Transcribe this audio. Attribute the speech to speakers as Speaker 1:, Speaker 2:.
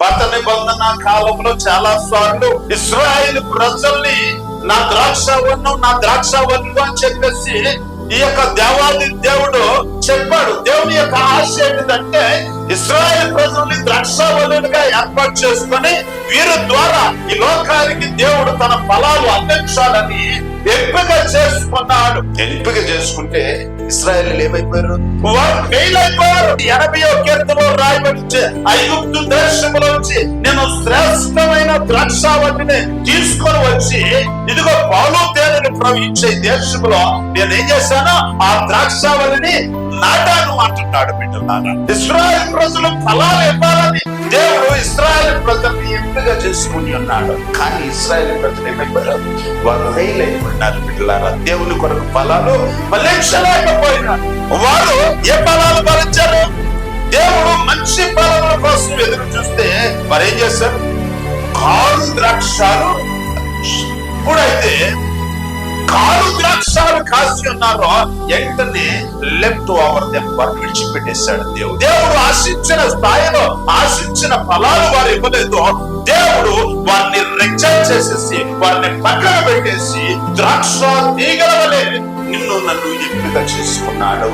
Speaker 1: పాత నిబంధన కాలంలో చాలా సార్లు ఇస్రాయేల్ ప్రజల్ని నా ద్రాక్ష వన్ను నా ద్రాక్ష ద్రాక్షవల్లు అని చెప్పేసి ఈ యొక్క దేవాది దేవుడు చెప్పాడు. దేవుని యొక్క ఆశ ఏంటంటే ఇస్రాయేల్ ప్రజల్ని ద్రాక్షవల్లుగా ఏర్పాటు చేసుకొని వీరి ద్వారా ఈ లోకానికి దేవుడు తన ఫలాలు అందించాలని ఎంపిక చేసుకున్నాడు. ఎంపిక చేసుకుంటే ఇస్రాయేల్ ఏమైపోయారు? ఎనభై రాయబడి ఐగుప్తు నేను శ్రేష్టమైన ద్రాక్షావతిని తీసుకొని వచ్చి ఇదిగో పాలు తేనెలు ప్రవహించే దేశంలో నేను ఏం చేశాను? ఆ ద్రాక్షావళిని నాటాను అంటున్నాడు బిడ్డలారా. ఇస్రాయల్ ప్రజలు ఫలాలు ఇవ్వాలని దేవుడు ఇస్రాయల్ ప్రజల్ని చేసుకుని ఉన్నాడు. కానీ ఇస్రాయల్ ప్రజలు ఏమైపోయారు? వారు ఫెయిల్ ఉన్నారు బిడ్డలారా. దేవుని కొరకు ఫలాలు ఫలించలేకపోయినారు వారు ఏ ఫలాలు ఫలించారు దేవుడు మంచి ఫలముల కోసం ఎదురు చూస్తే మరి ఏం చేశారు? కారు ద్రాక్షాలు ఇప్పుడైతే కారు ద్రాక్షాలు కాసి ఉన్నారో వెంటనే లెఫ్ట్ ఓవర్ దెమ్ వారు విడిచిపెట్టేశాడు దేవుడు. దేవుడు ఆశించిన స్థాయిలో ఆశించిన ఫలాలు వారు ఇవ్వలేదు. దేవుడు వారిని రిజెక్ట్ చేసేసి వారిని పక్కన పెట్టేసి ద్రాక్ష తీగల వలె నిన్ను నన్ను ఎంపిక చేసుకున్నాడు.